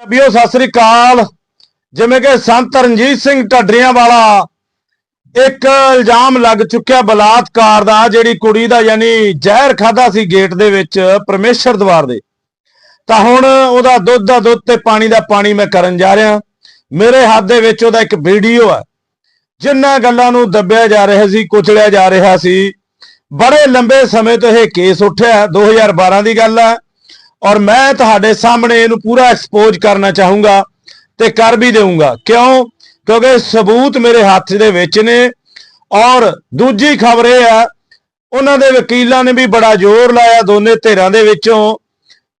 BEO, Sat Sri ਅਕਾਲ। ਜਿਵੇਂ ਕਿ ਸੰਤ ਰਣਜੀਤ ਸਿੰਘ ਢੱਡਰੀਆਂ ਵਾਲਾ ਇੱਕ ਇਲਜ਼ਾਮ ਲੱਗ ਚੁੱਕਿਆ ਬਲਾਤਕਾਰ ਦਾ, ਜਿਹੜੀ ਕੁੜੀ ਦਾ ਯਾਨੀ ਜ਼ਹਿਰ ਖਾਦਾ ਸੀ ਗੇਟ ਦੇ ਵਿੱਚ ਪਰਮੇਸ਼ਰ ਦਵਾਰ ਦੇ। ਤਾਂ ਹੁਣ ਉਹਦਾ ਦੁੱਧ ਦਾ ਦੁੱਧ ਤੇ ਪਾਣੀ ਦਾ ਪਾਣੀ ਮੈਂ ਕਰਨ ਜਾ ਰਿਹਾ। ਮੇਰੇ ਹੱਥ ਦੇ ਵਿੱਚ ਉਹਦਾ ਇੱਕ ਵੀਡੀਓ ਹੈ, ਜਿੰਨਾਂ ਗੱਲਾਂ ਨੂੰ ਦੱਬਿਆ ਜਾ ਰਿਹਾ ਸੀ, ਕੁਚਲਿਆ ਜਾ ਰਿਹਾ ਸੀ। ਬੜੇ ਲੰਬੇ ਸਮੇਂ ਤੋਂ ਇਹ ਕੇਸ ਉੱਠਿਆ। 2012 ਦੀ ਗੱਲ ਹੈ। ਔਰ ਮੈਂ ਤੁਹਾਡੇ ਸਾਹਮਣੇ ਇਹਨੂੰ ਪੂਰਾ ਐਕਸਪੋਜ਼ ਕਰਨਾ ਚਾਹੂੰਗਾ ਤੇ ਕਰ ਵੀ ਦੇਵਾਂਗਾ ਕਿਉਂ? ਕਿਉਂਕਿ ਸਬੂਤ ਮੇਰੇ ਹੱਥ ਦੇ ਵਿੱਚ ਨੇ ਔਰ ਦੂਜੀ ਖਬਰ ਇਹ ਆ ਉਹਨਾਂ ਦੇ ਵਕੀਲਾਂ ਨੇ ਵੀ ਬੜਾ ਜ਼ੋਰ ਲਾਇਆ ਦੋਨੇ ਧਿਰਾਂ ਦੇ ਵਿੱਚੋਂ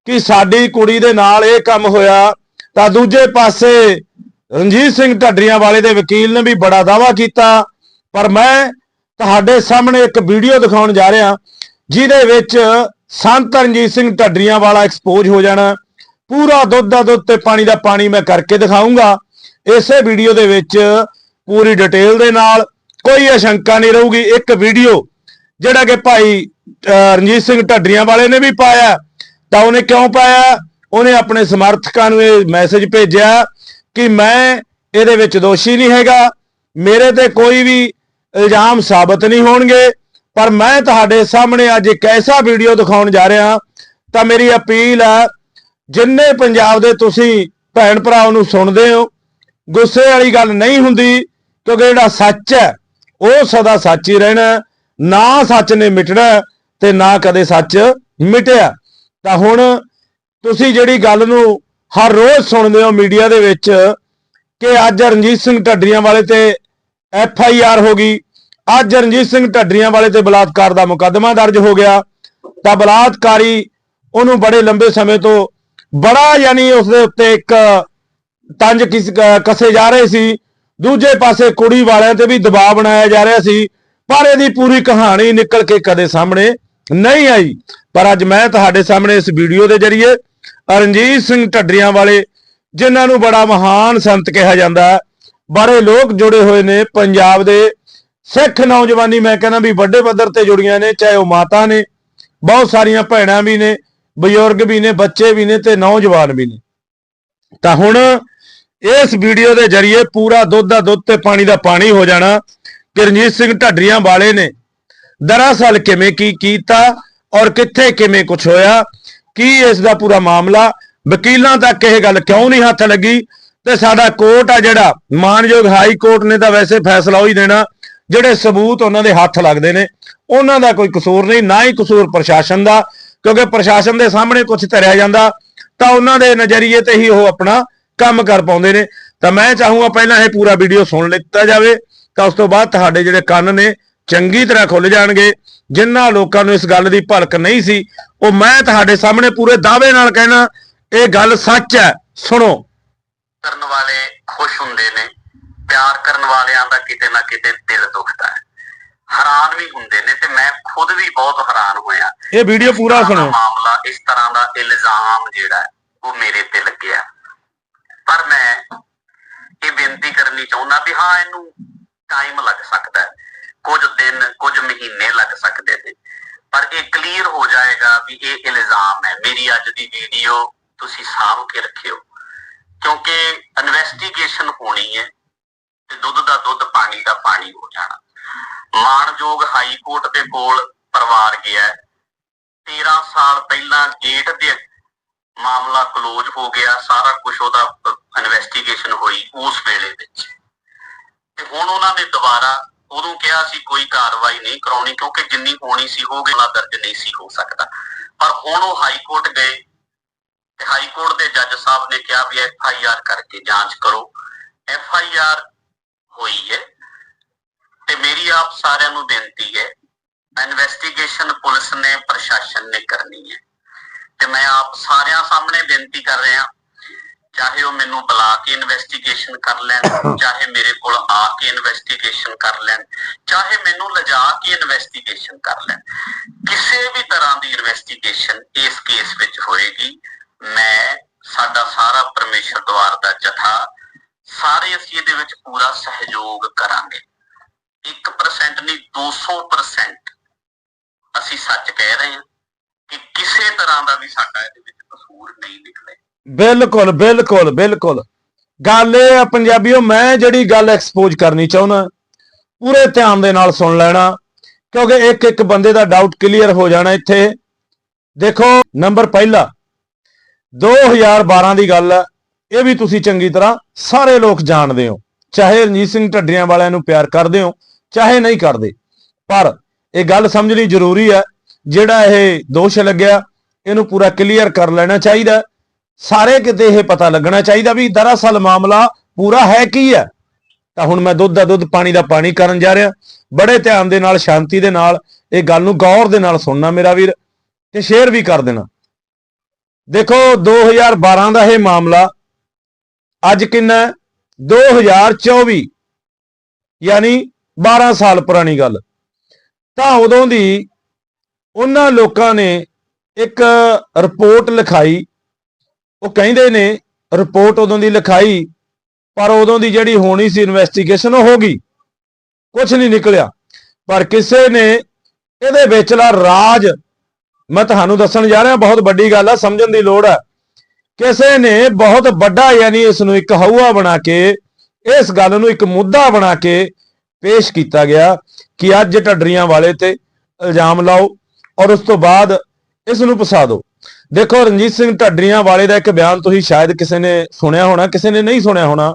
ਕਿ ਸਾਡੀ ਕੁੜੀ ਦੇ ਨਾਲ ਇਹ ਕੰਮ ਹੋਇਆ। ਤਾਂ ਦੂਜੇ ਪਾਸੇ ਰਣਜੀਤ ਸਿੰਘ ਢੱਡਰੀਆਂ ਵਾਲੇ ਦੇ ਵਕੀਲ ਨੇ ਵੀ ਬੜਾ ਦਾਵਾ ਕੀਤਾ। ਪਰ ਮੈਂ ਤੁਹਾਡੇ ਸਾਹਮਣੇ ਇੱਕ ਵੀਡੀਓ ਦਿਖਾਉਣ ਜਾ ਰਿਹਾ ਜਿਹਦੇ ਵਿੱਚ ਸੰਤ ਰਣਜੀਤ ਸਿੰਘ ਢੱਡਰੀਆਂ ਵਾਲਾ ਐਕਸਪੋਜ਼ ਹੋ ਜਾਣਾ। ਪੂਰਾ ਦੁੱਧ ਦਾ ਦੁੱਧ ਤੇ ਪਾਣੀ ਦਾ ਪਾਣੀ ਮੈਂ ਕਰਕੇ ਦਿਖਾਉਂਗਾ ਇਸੇ ਵੀਡੀਓ ਦੇ ਵਿੱਚ ਪੂਰੀ ਡਿਟੇਲ ਦੇ ਨਾਲ ਕੋਈ ਅਸ਼ੰਕਾ ਨਹੀਂ ਰਹੂਗੀ। ਇੱਕ ਵੀਡੀਓ ਜਿਹੜਾ ਕਿ ਭਾਈ ਰਣਜੀਤ ਸਿੰਘ ਢੱਡਰੀਆਂ ਵਾਲੇ ਨੇ ਵੀ ਪਾਇਆ। ਤਾਂ ਉਹਨੇ ਕਿਉਂ ਪਾਇਆ? ਉਹਨੇ ਆਪਣੇ ਸਮਰਥਕਾਂ ਨੂੰ ਇਹ ਮੈਸੇਜ ਭੇਜਿਆ ਕਿ ਮੈਂ ਇਹਦੇ ਵਿੱਚ ਦੋਸ਼ੀ ਨਹੀਂ ਹੈਗਾ। ਮੇਰੇ ਤੇ ਕੋਈ ਵੀ ਇਲਜ਼ਾਮ ਸਾਬਤ ਨਹੀਂ ਹੋਣਗੇ। ਪਰ ਮੈਂ ਤੁਹਾਡੇ ਸਾਹਮਣੇ ਅੱਜ ਇੱਕ ਐਸਾ ਵੀਡੀਓ ਦਿਖਾਉਣ ਜਾ ਰਿਹਾ ਤਾਂ ਮੇਰੀ ਅਪੀਲ ਹੈ, ਜਿੰਨੇ ਪੰਜਾਬ ਦੇ ਤੁਸੀਂ ਭੈਣ ਭਰਾ ਨੂੰ ਸੁਣਦੇ ਹੋ, ਗੁੱਸੇ ਵਾਲੀ ਗੱਲ ਨਹੀਂ ਹੁੰਦੀ, ਕਿਉਂਕਿ ਜਿਹੜਾ ਸੱਚ ਹੈ, ਉਹ ਸਦਾ ਸੱਚ ਹੀ ਰਹਿਣਾ ਨਾ ਸੱਚ ਨੇ ਮਿਟਣਾ ਤੇ ਨਾ ਕਦੇ ਸੱਚ ਮਿਟਿਆ। ਤਾਂ ਹੁਣ ਤੁਸੀਂ ਜਿਹੜੀ ਗੱਲ ਨੂੰ ਹਰ ਰੋਜ਼ ਸੁਣਦੇ ਹੋ ਮੀਡੀਆ ਦੇ ਵਿੱਚ ਕਿ ਅੱਜ ਰਣਜੀਤ ਸਿੰਘ ਢੱਡਰੀਆਂ ਵਾਲੇ ਤੇ ਐਫ ਆਈ ਆਰ ਹੋ ਗਈ ਅੱਜ ਰਣਜੀਤ ਸਿੰਘ ਢੱਡਰੀਆਂ ਵਾਲੇ ਤੇ ਬਲਾਤਕਾਰ ਦਾ ਮੁਕੱਦਮਾ ਦਰਜ ਹੋ ਗਿਆ। ਤਾਂ ਬਲਾਤਕਾਰੀ ਉਹਨੂੰ ਬੜੇ ਲੰਬੇ ਸਮੇਂ ਤੋਂ ਬੜਾ ਯਾਨੀ ਉਸ ਦੇ ਉੱਤੇ ਇੱਕ ਤੰਜ ਕਸੇ ਜਾ ਰਹੇ ਸੀ। ਦੂਜੇ ਪਾਸੇ ਕੁੜੀ ਵਾਲਿਆਂ ਤੇ ਵੀ ਦਬਾਅ ਬਣਾਇਆ ਜਾ ਰਿਹਾ ਸੀ। ਪਰ ਇਹਦੀ ਪੂਰੀ ਕਹਾਣੀ ਨਿਕਲ ਕੇ ਕਦੇ ਸਾਹਮਣੇ ਨਹੀਂ ਆਈ। ਪਰ ਅੱਜ ਮੈਂ ਤੁਹਾਡੇ ਸਾਹਮਣੇ ਇਸ ਵੀਡੀਓ ਦੇ ਜ਼ਰੀਏ ਰਣਜੀਤ ਸਿੰਘ ਢੱਡਰੀਆਂ ਵਾਲੇ ਜਿਨ੍ਹਾਂ ਨੂੰ ਬੜਾ ਮਹਾਨ ਸੰਤ ਕਿਹਾ ਜਾਂਦਾ ਹੈ, ਬੜੇ ਲੋਕ ਜੁੜੇ ਹੋਏ ਨੇ ਪੰਜਾਬ ਦੇ ਸਿੱਖ ਨੌਜਵਾਨੀ ਮੈਂ ਕਹਿੰਦਾ ਵੀ ਵੱਡੇ ਪੱਧਰ ਤੇ ਜੁੜੀਆਂ ਨੇ, ਚਾਹੇ ਉਹ ਮਾਤਾ ਨੇ, ਬਹੁਤ ਸਾਰੀਆਂ ਭੈਣਾਂ ਵੀ ਨੇ, ਬਜ਼ੁਰਗ ਵੀ ਨੇ, ਬੱਚੇ ਵੀ ਨੇ ਤੇ ਨੌਜਵਾਨ ਵੀ ਨੇ। ਤਾਂ ਹੁਣ ਇਸ ਵੀਡੀਓ ਦੇ ਜ਼ਰੀਏ ਪੂਰਾ ਦੁੱਧ ਦਾ ਦੁੱਧ ਤੇ ਪਾਣੀ ਦਾ ਪਾਣੀ ਹੋ ਜਾਣਾ। ਕਿ ਰਣਜੀਤ ਸਿੰਘ ਢੱਡਰੀਆਂ ਵਾਲੇ ਨੇ। ਦਰਅਸਲ ਕਿਵੇਂ ਕੀ ਕੀਤਾ ਔਰ ਕਿੱਥੇ ਕਿਵੇਂ ਕੁਝ ਹੋਇਆ, ਕੀ ਇਸ ਦਾ ਪੂਰਾ ਮਾਮਲਾ, ਵਕੀਲਾਂ ਤੱਕ ਇਹ ਗੱਲ ਕਿਉਂ ਨਹੀਂ ਹੱਥ ਲੱਗੀ? ਤੇ ਸਾਡਾ ਕੋਰਟ ਆ ਜਿਹੜਾ, ਮਾਨਯੋਗ ਹਾਈ ਕੋਰਟ ਨੇ ਤਾਂ ਵੈਸੇ ਫੈਸਲਾ ਹੀ ਦੇਣਾ। ਜਿਹੜੇ ਸਬੂਤ ਉਹਨਾਂ ਦੇ ਹੱਥ ਲੱਗਦੇ ਨੇ, ਉਹਨਾਂ ਦਾ ਕੋਈ ਕਸੂਰ ਨਹੀਂ, ਨਾ ਹੀ ਕਸੂਰ ਪ੍ਰਸ਼ਾਸਨ ਦਾ, ਕਿਉਂਕਿ ਪ੍ਰਸ਼ਾਸਨ ਦੇ ਸਾਹਮਣੇ ਕੁਝ ਧਰਿਆ ਜਾਂਦਾ, ਤਾਂ ਉਹਨਾਂ ਦੇ ਨਜ਼ਰੀਏ ਤੇ ਹੀ ਉਹ ਆਪਣਾ ਕੰਮ ਕਰ ਪਾਉਂਦੇ ਨੇ। ਤਾਂ ਮੈਂ ਚਾਹੂੰਗਾ ਪਹਿਲਾਂ ਇਹ ਪੂਰਾ ਵੀਡੀਓ ਸੁਣ ਲਿੱਤਾ ਜਾਵੇ, ਤਾਂ ਉਸ ਤੋਂ ਬਾਅਦ ਤੁਹਾਡੇ ਜਿਹੜੇ ਕੰਨ ਨੇ ਚੰਗੀ ਤਰ੍ਹਾਂ ਖੁੱਲ ਜਾਣਗੇ। ਜਿਨ੍ਹਾਂ ਲੋਕਾਂ ਨੂੰ ਇਸ ਗੱਲ ਦੀ ਭਲਕ ਨਹੀਂ ਸੀ, ਉਹ ਮੈਂ ਤੁਹਾਡੇ ਸਾਹਮਣੇ ਪੂਰੇ ਦਾਅਵੇ ਨਾਲ ਕਹਿਣਾ, ਇਹ ਗੱਲ ਸੱਚ ਹੈ, ਸੁਣੋ। ਕਰਨ ਵਾਲੇ ਖੁਸ਼ ਹੁੰਦੇ ਨੇ। ਪਿਆਰ ਕਰਨ ਵਾਲਿਆਂ ਦਾ ਕਿਤੇ ਨਾ ਕਿਤੇ ਦਿਲ ਦੁਖਦਾ ਹੈ। ਹੈਰਾਨ ਵੀ ਹੁੰਦੇ ਨੇ ਤੇ ਮੈਂ ਖੁਦ ਵੀ ਬਹੁਤ ਹੈਰਾਨ ਹੋਇਆ। ਇਹ ਵੀਡੀਓ ਪੂਰਾ ਸੁਣੋ। ਮਾਮਲਾ ਇਸ ਤਰ੍ਹਾਂ ਦਾ ਇਲਜ਼ਾਮ ਜਿਹੜਾ ਉਹ ਮੇਰੇ ਤੇ ਲੱਗਿਆ। ਪਰ ਮੈਂ ਇਹ ਬੇਨਤੀ ਕਰਨੀ ਚਾਹੁੰਦਾ ਵੀ ਹਾਂ ਇਹਨੂੰ ਟਾਈਮ ਲੱਗ ਸਕਦਾ ਹੈ। ਕੁਝ ਦਿਨ ਕੁਝ ਮਹੀਨੇ ਲੱਗ ਸਕਦੇ ਨੇ। ਪਰ ਇਹ ਕਲੀਅਰ ਹੋ ਜਾਏਗਾ ਵੀ ਇਹ ਇਲਜ਼ਾਮ ਹੈ। ਮੇਰੀ ਅੱਜ ਦੀ ਵੀਡੀਓ ਤੁਸੀਂ ਸਾਂਭ ਕੇ ਰੱਖਿਓ। ਕਿਉਂਕਿ ਇਨਵੈਸਟੀਗੇਸ਼ਨ ਹੋਣੀ ਹੈ। ਤੇ ਦੁੱਧ ਦਾ ਦੁੱਧ ਪਾਣੀ ਦਾ ਪਾਣੀ ਹੋ ਜਾਣਾ। ਮਾਣਯੋਗ ਹਾਈ ਕੋਰਟ ਦੇ ਕੋਲ ਪਰਿਵਾਰ ਗਿਆ 13 ਸਾਲ ਪਹਿਲਾਂ ਗੇਟ ਦੇ ਮਾਮਲਾ ਕਲੋਜ਼ ਹੋ ਗਿਆ। ਸਾਰਾ ਕੁਝ ਉਹਦਾ ਇਨਵੈਸਟੀਗੇਸ਼ਨ ਹੋਈ ਉਸ ਵੇਲੇ ਵਿੱਚ। ਤੇ ਹੁਣ ਉਹਨਾਂ ਨੇ ਦੁਬਾਰਾ ਉਦੋਂ ਕਿਹਾ ਸੀ ਕੋਈ ਕਾਰਵਾਈ ਨਹੀਂ ਕਰਾਉਣੀ ਕਿਉਂਕਿ ਜਿੰਨੀ ਹੋਣੀ ਸੀ ਹੋ ਗਿਆ ਦਰਜ ਨਹੀਂ ਸੀ ਹੋ ਸਕਦਾ। ਪਰ ਹੁਣ ਉਹ ਹਾਈ ਕੋਰਟ ਗਏ ਤੇ ਹਾਈ ਕੋਰਟ ਦੇ ਜੱਜ ਸਾਹਿਬ ਨੇ ਕਿਹਾ ਵੀ ਐਫ ਆਈ ਆਰ ਕਰਕੇ ਜਾਂਚ ਕਰੋ। ਐਫ ਆਈ ਆਰ ਹੋਈ ਹੈ ਤੇ ਮੇਰੀ ਆਪ ਸਾਰਿਆਂ ਨੂੰ ਬੇਨਤੀ ਹੈ ਇਨਵੈਸਟੀਗੇਸ਼ਨ ਪੁਲਿਸ ਨੇ, ਪ੍ਰਸ਼ਾਸਨ ਨੇ ਕਰਨੀ ਹੈ। ਤੇ ਮੈਂ ਆਪ ਸਾਰਿਆਂ ਸਾਹਮਣੇ ਬੇਨਤੀ ਕਰ ਰਿਹਾ, ਚਾਹੇ ਉਹ ਮੈਨੂੰ ਬੁਲਾ ਕੇ ਇਨਵੈਸਟੀਗੇਸ਼ਨ ਕਰ ਲੈਣ, ਚਾਹੇ ਮੇਰੇ ਕੋਲ ਆ ਕੇ ਇਨਵੈਸਟੀਗੇਸ਼ਨ ਕਰ ਲੈਣ, ਚਾਹੇ ਮੈਨੂੰ ਲਿਜਾ ਕੇ ਇਨਵੈਸਟੀਗੇਸ਼ਨ ਕਰ ਲੈਣ। ਕਿਸੇ ਵੀ ਤਰ੍ਹਾਂ ਦੀ ਇਨਵੈਸਟੀਗੇਸ਼ਨ ਇਸ ਕੇਸ ਵਿੱਚ ਹੋਏਗੀ, ਮੈਂ ਸਾਡਾ ਸਾਰਾ ਪਰਮੇਸ਼ਰ ਦਵਾਰ ਦਾ ਜਥਾ ਸਾਰੇ ਅਸੀਂ ਇਹਦੇ ਵਿੱਚ ਪੂਰਾ ਸਹਿਯੋਗ ਕਰਾਂਗੇ। 1% ਨਹੀਂ 200% ਅਸੀਂ ਸੱਚ ਕਹਿ ਰਹੇ ਹਾਂ ਕਿ ਕਿਸੇ ਤਰ੍ਹਾਂ ਦਾ ਵੀ ਸਾਡਾ ਇਹਦੇ ਵਿੱਚ ਕਸੂਰ ਨਹੀਂ ਨਿਕਲੇ। ਬਿਲਕੁਲ ਬਿਲਕੁਲ ਬਿਲਕੁਲ। ਗੱਲ ਇਹ ਆ ਪੰਜਾਬੀਓ, ਮੈਂ ਜਿਹੜੀ ਗੱਲ ਐਕਸਪੋਜ਼ ਕਰਨੀ ਚਾਹੁੰਦਾ, ਪੂਰੇ ਧਿਆਨ ਦੇ ਨਾਲ ਸੁਣ ਲੈਣਾ, ਕਿਉਂਕਿ ਇੱਕ ਇੱਕ ਬੰਦੇ ਦਾ ਡਾਊਟ ਕਲੀਅਰ ਹੋ ਜਾਣਾ ਇੱਥੇ। ਦੇਖੋ ਨੰਬਰ ਪਹਿਲਾ 2012 ਦੀ ਗੱਲ ਹੈ ਇਹ ਵੀ ਤੁਸੀਂ ਚੰਗੀ ਤਰ੍ਹਾਂ ਸਾਰੇ ਲੋਕ ਜਾਣਦੇ ਹੋ। ਚਾਹੇ ਰਣਜੀਤ ਸਿੰਘ ਢੱਡਰੀਆਂ ਵਾਲਿਆਂ ਨੂੰ ਪਿਆਰ ਕਰਦੇ ਹੋ, ਚਾਹੇ ਨਹੀਂ ਕਰਦੇ। ਪਰ ਇਹ ਗੱਲ ਸਮਝਣੀ ਜ਼ਰੂਰੀ ਹੈ, ਜਿਹੜਾ ਇਹ ਦੋਸ਼ ਲੱਗਿਆ, ਇਹਨੂੰ ਪੂਰਾ ਕਲੀਅਰ ਕਰ ਲੈਣਾ ਚਾਹੀਦਾ ਸਾਰੇ ਕਿਤੇ ਇਹ ਪਤਾ ਲੱਗਣਾ ਚਾਹੀਦਾ ਵੀ ਦਰਅਸਲ ਮਾਮਲਾ ਪੂਰਾ ਹੈ ਕੀ ਹੈ। ਤਾਂ ਹੁਣ ਮੈਂ ਦੁੱਧ ਦਾ ਦੁੱਧ, ਪਾਣੀ ਦਾ ਪਾਣੀ ਕਰਨ ਜਾ ਰਿਹਾ। ਬੜੇ ਧਿਆਨ ਦੇ ਨਾਲ, ਸ਼ਾਂਤੀ ਦੇ ਨਾਲ ਇਹ ਗੱਲ ਨੂੰ ਗੌਰ ਦੇ ਨਾਲ ਸੁਣਨਾ ਮੇਰਾ ਵੀਰ, ਤੇ ਸ਼ੇਅਰ ਵੀ ਕਰ ਦੇਣਾ। ਦੇਖੋ 2012 ਦਾ ਇਹ ਮਾਮਲਾ ਅੱਜ ਕਿੰਨਾ ਹੈ? 2024 ਯਾਨੀ 12 ਸਾਲ ਪੁਰਾਣੀ ਗੱਲ। ਤਾਂ ਉਦੋਂ ਦੀ ਉਹਨਾਂ ਲੋਕਾਂ ਨੇ ਇੱਕ ਰਿਪੋਰਟ ਲਿਖਾਈ। ਉਹ ਕਹਿੰਦੇ ਨੇ ਰਿਪੋਰਟ ਉਦੋਂ ਦੀ ਲਿਖਾਈ, ਪਰ ਉਦੋਂ ਦੀ ਜਿਹੜੀ ਹੋਣੀ ਸੀ ਇਨਵੈਸਟੀਗੇਸ਼ਨ ਉਹ ਹੋ ਗਈ। ਕੁਝ ਨਹੀਂ ਨਿਕਲਿਆ। ਪਰ ਕਿਸੇ ਨੇ ਇਹਦੇ ਵਿਚਲਾ ਰਾਜ, ਮੈਂ ਤੁਹਾਨੂੰ ਦੱਸਣ ਜਾ ਰਿਹਾ, ਬਹੁਤ ਵੱਡੀ ਗੱਲ ਆ, ਸਮਝਣ ਦੀ ਲੋੜ ਹੈ ਕਿਸੇ ਨੇ ਬਹੁਤ ਵੱਡਾ ਯਾਨੀ ਇਸ ਨੂੰ ਇੱਕ ਹਊਆ ਬਣਾ ਕੇ, ਇਸ ਗੱਲ ਨੂੰ ਇੱਕ ਮੁੱਦਾ ਬਣਾ ਕੇ ਪੇਸ਼ ਕੀਤਾ ਗਿਆ ਕਿ ਅੱਜ ਢੱਡਰੀਆਂ ਵਾਲੇ ਤੇ ਇਲਜ਼ਾਮ ਲਾਓ ਔਰ ਉਸ ਤੋਂ ਬਾਅਦ ਇਸ ਨੂੰ ਫਸਾ ਦਿਓ। ਦੇਖੋ ਰਣਜੀਤ ਸਿੰਘ ਢੱਡਰੀਆਂ ਵਾਲੇ ਦਾ ਇੱਕ ਬਿਆਨ ਤੁਸੀਂ ਸ਼ਾਇਦ ਕਿਸੇ ਨੇ ਸੁਣਿਆ ਹੋਣਾ, ਕਿਸੇ ਨੇ ਨਹੀਂ ਸੁਣਿਆ ਹੋਣਾ।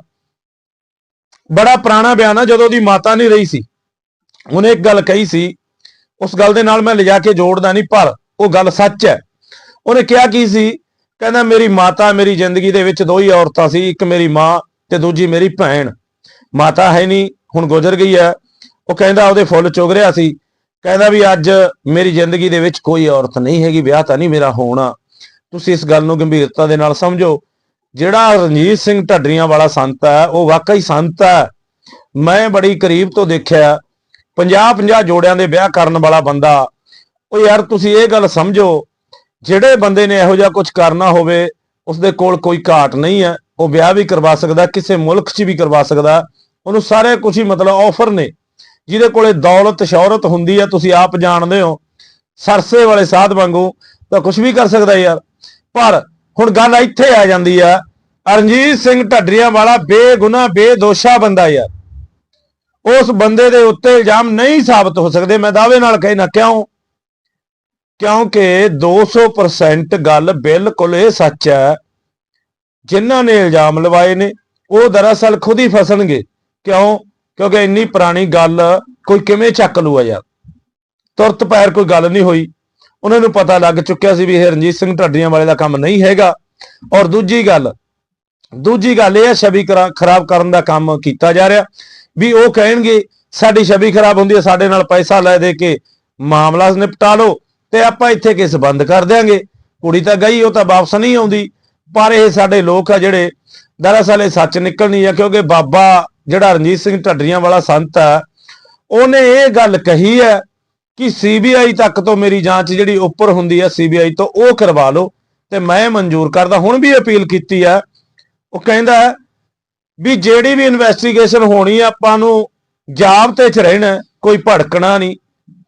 ਬੜਾ ਪੁਰਾਣਾ ਬਿਆਨ ਆ, ਜਦੋਂ ਉਹਦੀ ਮਾਤਾ ਨਹੀਂ ਰਹੀ ਸੀ। ਉਹਨੇ ਇੱਕ ਗੱਲ ਕਹੀ ਸੀ, ਉਸ ਗੱਲ ਦੇ ਨਾਲ ਮੈਂ ਲਿਜਾ ਕੇ ਜੋੜਦਾ ਨਹੀਂ, ਪਰ ਉਹ ਗੱਲ ਸੱਚ ਹੈ। ਉਹਨੇ ਕਿਹਾ ਕੀ ਸੀ? ਕਹਿੰਦਾ, ਮੇਰੀ ਮਾਤਾ ਮੇਰੀ ਜ਼ਿੰਦਗੀ ਦੇ ਵਿੱਚ ਦੋ ਹੀ ਔਰਤਾਂ ਸੀ, ਇੱਕ ਮੇਰੀ ਮਾਂ ਤੇ ਦੂਜੀ ਮੇਰੀ ਭੈਣ। ਮਾਤਾ ਹੈ ਨਹੀਂ, ਹੁਣ ਗੁਜ਼ਰ ਗਈ ਹੈ। ਉਹ ਕਹਿੰਦਾ, ਉਹਦੇ ਫੁੱਲ ਚੁਗ ਰਿਹਾ ਸੀ। ਕਹਿੰਦਾ ਵੀ, ਅੱਜ ਮੇਰੀ ਜ਼ਿੰਦਗੀ ਦੇ ਵਿੱਚ ਕੋਈ ਔਰਤ ਨਹੀਂ ਹੈਗੀ, ਵਿਆਹ ਤਾਂ ਨਹੀਂ ਮੇਰਾ ਹੋਣਾ। ਤੁਸੀਂ ਇਸ ਗੱਲ ਨੂੰ ਗੰਭੀਰਤਾ ਦੇ ਨਾਲ ਸਮਝੋ। ਜਿਹੜਾ ਰਣਜੀਤ ਸਿੰਘ ਢੱਡਰੀਆਂ ਵਾਲਾ ਸੰਤ ਹੈ, ਉਹ ਵਾਕਈ ਸੰਤ ਹੈ। ਮੈਂ ਬੜੀ ਕਰੀਬ ਤੋਂ ਦੇਖਿਆ 50 50 ਜੋੜਿਆਂ ਦੇ ਵਿਆਹ ਕਰਨ ਵਾਲਾ ਬੰਦਾ। ਉਹ ਯਾਰ, ਤੁਸੀਂ ਇਹ ਗੱਲ ਸਮਝੋ ਜਿਹੜੇ ਬੰਦੇ ਨੇ ਇਹੋ ਜਿਹਾ ਕੁਝ ਕਰਨਾ ਹੋਵੇ, ਉਸਦੇ ਕੋਲ ਕੋਈ ਘਾਟ ਨਹੀਂ ਹੈ। ਉਹ ਵਿਆਹ ਵੀ ਕਰਵਾ ਸਕਦਾ, ਕਿਸੇ ਮੁਲਕ 'ਚ ਵੀ ਕਰਵਾ ਸਕਦਾ। ਉਹਨੂੰ ਸਾਰੇ ਕੁਝ ਹੀ ਮਤਲਬ ਆਫਰ ਨੇ। ਜਿਹਦੇ ਕੋਲੇ ਦੌਲਤ, ਸ਼ੌਹਰਤ ਹੁੰਦੀ ਹੈ, ਤੁਸੀਂ ਆਪ ਜਾਣਦੇ ਹੋ। ਸਰਸੇ ਵਾਲੇ ਸਾਧ ਵਾਂਗੂ ਤਾਂ ਕੁਝ ਵੀ ਕਰ ਸਕਦਾ ਯਾਰ। ਪਰ ਹੁਣ ਗੱਲ ਇੱਥੇ ਆ ਜਾਂਦੀ ਆ। ਰਣਜੀਤ ਸਿੰਘ ਢੱਡਰੀਆਂ ਵਾਲਾ ਬੇਗੁਨਾਹ, ਬੇਦੋਸ਼ਾ ਬੰਦਾ ਯਾਰ। ਉਸ ਬੰਦੇ ਦੇ ਉੱਤੇ ਇਲਜ਼ਾਮ ਨਹੀਂ ਸਾਬਤ ਹੋ ਸਕਦੇ। ਮੈਂ ਦਾਅਵੇ ਨਾਲ ਕਹਿਣਾ ਕਿਉਂ? ਕਿਉਂਕਿ 200% ਗੱਲ ਬਿਲਕੁਲ ਇਹ ਸੱਚ ਹੈ। ਜਿਨ੍ਹਾਂ ਨੇ ਇਲਜ਼ਾਮ ਲਵਾਏ ਨੇ, ਉਹ ਦਰਅਸਲ ਖੁਦ ਹੀ ਫਸਣਗੇ। ਕਿਉਂ? ਕਿਉਂਕਿ ਇੰਨੀ ਪੁਰਾਣੀ ਗੱਲ ਕੋਈ ਕਿਵੇਂ ਚੱਕ ਲੂਆ ਯਾਰ? ਤੁਰਤ ਪੈਰ ਕੋਈ ਗੱਲ ਨਹੀਂ ਹੋਈ। ਉਹਨਾਂ ਨੂੰ ਪਤਾ ਲੱਗ ਚੁੱਕਿਆ ਸੀ ਵੀ ਇਹ ਰਣਜੀਤ ਸਿੰਘ ਢੱਡੀਆਂ ਵਾਲੇ ਦਾ ਕੰਮ ਨਹੀਂ ਹੈਗਾ। ਔਰ ਦੂਜੀ ਗੱਲ ਦੂਜੀ ਗੱਲ ਇਹ ਹੈ ਛਵੀ ਕਰਾ- ਖਰਾਬ ਕਰਨ ਦਾ ਕੰਮ ਕੀਤਾ ਜਾ ਰਿਹਾ। ਵੀ ਉਹ ਕਹਿਣਗੇ, ਸਾਡੀ ਛਵੀ ਖਰਾਬ ਹੁੰਦੀ ਹੈ, ਸਾਡੇ ਨਾਲ ਪੈਸਾ ਲੈ ਦੇ ਕੇ ਮਾਮਲਾ ਨਿਪਟਾ ਲਓ। ਤੇ ਆਪਾਂ ਇੱਥੇ ਕੇਸ ਬੰਦ ਕਰ ਦਿਆਂਗੇ। ਕੁੜੀ ਤਾਂ ਗਈ, ਉਹ ਤਾਂ ਵਾਪਸ ਨਹੀਂ ਆਉਂਦੀ। ਪਰ ਇਹ ਸਾਡੇ ਲੋਕ ਆ ਜਿਹੜੇ ਦਰਅਸਲ ਇਹ ਸੱਚ ਨਿਕਲਣੀ ਆ, ਕਿਉਂਕਿ ਬਾਬਾ ਜਿਹੜਾ ਰਣਜੀਤ ਸਿੰਘ ਢੱਡਰੀਆਂ ਵਾਲਾ ਸੰਤ ਹੈ ਉਹਨੇ ਇਹ ਗੱਲ ਕਹੀ ਹੈ ਕਿ ਸੀਬੀਆਈ ਤੱਕ ਤੋਂ ਮੇਰੀ ਜਾਂਚ ਜਿਹੜੀ ਉੱਪਰ ਹੁੰਦੀ ਹੈ ਸੀਬੀਆਈ ਤੋਂ ਉਹ ਕਰਵਾ ਲਓ। ਤੇ ਮੈਂ ਮਨਜ਼ੂਰ ਕਰਦਾ, ਹੁਣ ਵੀ ਅਪੀਲ ਕੀਤੀ ਹੈ ਉਹ ਕਹਿੰਦਾ ਵੀ ਜਿਹੜੀ ਵੀ ਇਨਵੈਸਟੀਗੇਸ਼ਨ ਹੋਣੀ ਹੈ ਆਪਾਂ ਨੂੰ ਜਾਬਤੇ 'ਚ ਰਹਿਣਾ, ਕੋਈ ਭੜਕਣਾ ਨਹੀਂ।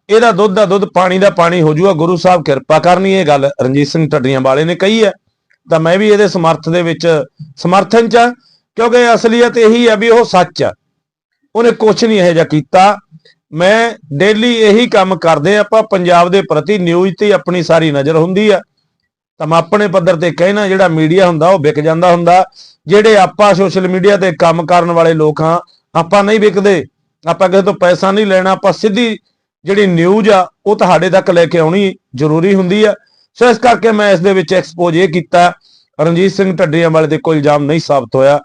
ਇਹਦਾ ਦੁੱਧ ਦਾ ਦੁੱਧ ਪਾਣੀ ਦਾ ਪਾਣੀ ਹੋ ਜਾਊਗਾ ਗੁਰੂ ਸਾਹਿਬ ਕਿਰਪਾ ਕਰਨੀ ਇਹ ਗੱਲ। ਰਣਜੀਤ ਸਿੰਘ ਟੱਡੀਆਂ ਵਾਲੇ ਨੇ ਕਹੀ ਹੈ। ਤਾਂ ਮੈਂ ਵੀ ਇਹਦੇ ਸਮਰਥ ਦੇ ਵਿੱਚ ਸਮਰਥਨ 'ਚ ਕਿਉਂਕਿ ਅਸਲੀਅਤ ਇਹੀ ਹੈ ਵੀ ਉਹ ਸੱਚ ਹੈ। ਉਹਨੇ ਕੁਝ ਨਹੀਂ ਇਹ ਜਿਹਾ ਕੀਤਾ। ਮੈਂ ਡੇਲੀ ਇਹੀ ਕੰਮ ਕਰਦੇ ਹਾਂ, ਆਪਾਂ ਪੰਜਾਬ ਦੇ ਪ੍ਰਤੀ ਨਿਊਜ਼ ਤੇ ਆਪਣੀ ਸਾਰੀ ਨਜ਼ਰ ਹੁੰਦੀ ਆ। ਤਾਂ ਮੈਂ ਆਪਣੇ ਪੱਧਰ ਤੇ ਕਹਿਣਾ ਜਿਹੜਾ ਮੀਡੀਆ ਹੁੰਦਾ ਉਹ ਵਿਕ ਜਾਂਦਾ ਹੁੰਦਾ। ਜਿਹੜੇ ਆਪਾਂ ਸੋਸ਼ਲ ਮੀਡੀਆ ਤੇ ਕੰਮ ਕਰਨ ਵਾਲੇ ਲੋਕ ਹਾਂ ਆਪਾਂ ਨਹੀਂ ਵਿਕਦੇ। ਆਪਾਂ ਕਿਸੇ ਤੋਂ ਪੈਸਾ ਨਹੀਂ ਲੈਣਾ। ਆਪਾਂ ਸਿੱਧੀ ਜਿਹੜੀ ਨਿਊਜ਼ ਆ, ਉਹ ਤੁਹਾਡੇ ਤੱਕ ਲੈ ਕੇ ਆਉਣੀ ਜ਼ਰੂਰੀ ਹੁੰਦੀ ਆ। ਸੋ ਇਸ ਕਰਕੇ ਮੈਂ ਇਸ ਦੇ ਵਿੱਚ ਐਕਸਪੋਜ਼ ਇਹ ਕੀਤਾ। ਰਣਜੀਤ ਸਿੰਘ ਢੱਡਰੀਆਂ ਵਾਲੇ ਦੇ ਕੋਈ ਇਲਜ਼ਾਮ ਨਹੀਂ ਸਾਬਤ ਹੋਇਆ।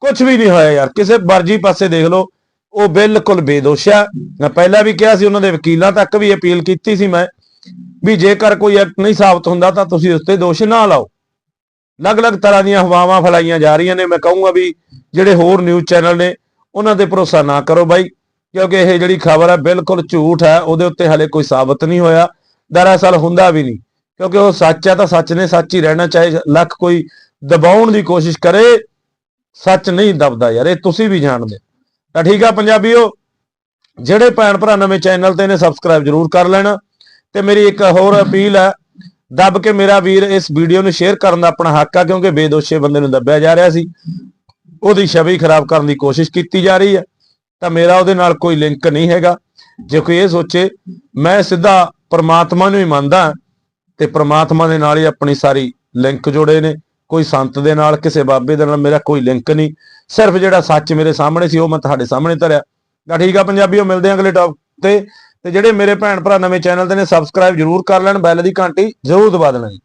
ਕੁਝ ਵੀ ਨਹੀਂ ਹੋਇਆ ਯਾਰ, ਕਿਸੇ ਮਰਜ਼ੀ ਪਾਸੇ ਦੇਖ ਲਓ। ਉਹ ਬਿਲਕੁਲ ਬੇਦੋਸ਼ ਆ। ਮੈਂ ਪਹਿਲਾਂ ਵੀ ਕਿਹਾ ਸੀ ਉਹਨਾਂ ਦੇ ਵਕੀਲਾਂ ਤੱਕ ਵੀ ਅਪੀਲ ਕੀਤੀ ਸੀ ਮੈਂ ਵੀ ਜੇਕਰ ਕੋਈ ਐਕਟ ਨਹੀਂ ਸਾਬਤ ਹੁੰਦਾ ਤਾਂ ਤੁਸੀਂ ਉਸ ਤੇ ਦੋਸ਼ ਨਾ ਲਾਓ। ਅਲੱਗ-ਅਲੱਗ ਤਰ੍ਹਾਂ ਦੀਆਂ ਹਵਾਵਾਂ ਫੈਲਾਈਆਂ ਜਾ ਰਹੀਆਂ ਨੇ। ਮੈਂ ਕਹੂੰਗਾ ਵੀ ਜਿਹੜੇ ਹੋਰ ਨਿਊਜ਼ ਚੈਨਲ ਨੇ, ਉਹਨਾਂ ਤੇ ਭਰੋਸਾ ਨਾ ਕਰੋ ਬਾਈ। ਕਿਉਂਕਿ ਇਹ ਜਿਹੜੀ ਖਬਰ ਹੈ ਬਿਲਕੁਲ ਝੂਠ ਹੈ, ਉਹਦੇ ਉੱਤੇ ਹਲੇ ਕੋਈ ਸਾਬਤ ਨਹੀਂ ਹੋਇਆ। ਦਰਅਸਲ ਹੁੰਦਾ ਵੀ ਨਹੀਂ, ਕਿਉਂਕਿ ਉਹ ਸੱਚ ਹੈ ਤਾਂ ਸੱਚ ਨੇ ਸੱਚ ਹੀ ਰਹਿਣਾ ਚਾਹੇ ਲੱਖ ਕੋਈ ਦਬਾਉਣ ਦੀ ਕੋਸ਼ਿਸ਼ ਕਰੇ, ਸੱਚ ਨਹੀਂ ਦਬਦਾ ਯਾਰ, ਇਹ ਤੁਸੀਂ ਵੀ ਜਾਣਦੇ। ਤਾਂ ਠੀਕ ਆ ਪੰਜਾਬੀਓ, ਜਿਹੜੇ ਭੈਣ ਭਰਾ ਨਵੇਂ ਚੈਨਲ ਤੇ ਨੇ ਸਬਸਕ੍ਰਾਈਬ ਜਰੂਰ ਕਰ ਲੈਣਾ। ਤੇ ਮੇਰੀ ਇੱਕ ਹੋਰ ਅਪੀਲ ਹੈ, ਦੱਬ ਕੇ ਮੇਰਾ ਵੀਰ ਇਸ ਵੀਡੀਓ ਨੂੰ ਸ਼ੇਅਰ ਕਰਨ ਦਾ ਆਪਣਾ ਹੱਕ ਆ, ਕਿਉਂਕਿ ਬੇਦੋਸ਼ੇ ਬੰਦੇ ਨੂੰ ਦੱਬਿਆ ਜਾ ਰਿਹਾ ਸੀ। ਉਹਦੀ ਛਵੀ ਖਰਾਬ ਕਰਨ ਦੀ ਕੋਸ਼ਿਸ਼ ਕੀਤੀ ਜਾ ਰਹੀ ਹੈ। ਤਾਂ ਮੇਰਾ ਉਹਦੇ ਨਾਲ ਕੋਈ ਲਿੰਕ ਨਹੀਂ ਹੈਗਾ। ਜੇ ਕੋਈ ਇਹ ਸੋਚੇ, ਮੈਂ ਸਿੱਧਾ ਪਰਮਾਤਮਾ ਨੂੰ ਹੀ ਮੰਨਦਾ ਤੇ ਪਰਮਾਤਮਾ ਦੇ ਨਾਲ ਹੀ ਆਪਣੀ ਸਾਰੀ ਲਿੰਕ ਜੋੜੇ ਨੇ। ਕੋਈ ਸੰਤ ਦੇ ਨਾਲ, ਕਿਸੇ ਬਾਬੇ ਦੇ ਨਾਲ ਮੇਰਾ ਕੋਈ ਲਿੰਕ ਨਹੀਂ। ਸਿਰਫ ਜਿਹੜਾ ਸੱਚ ਮੇਰੇ ਸਾਹਮਣੇ ਸੀ, ਉਹ ਮੈਂ ਤੁਹਾਡੇ ਸਾਹਮਣੇ ਧਰਿਆ। ਤਾਂ ਠੀਕ ਆ ਪੰਜਾਬੀਓ, ਮਿਲਦੇ ਆ ਅਗਲੇ ਟੌਪ ਤੇ। ਤੇ ਜਿਹੜੇ ਮੇਰੇ ਭੈਣ ਭਰਾ ਨਵੇਂ ਚੈਨਲ ਤੇ ਨੇ ਸਬਸਕ੍ਰਾਈਬ ਜਰੂਰ ਕਰ ਲੈਣ, ਬੈਲ ਦੀ ਘੰਟੀ ਜ਼ਰੂਰ ਦਬਾ ਦੇਣਾ ਜੀ।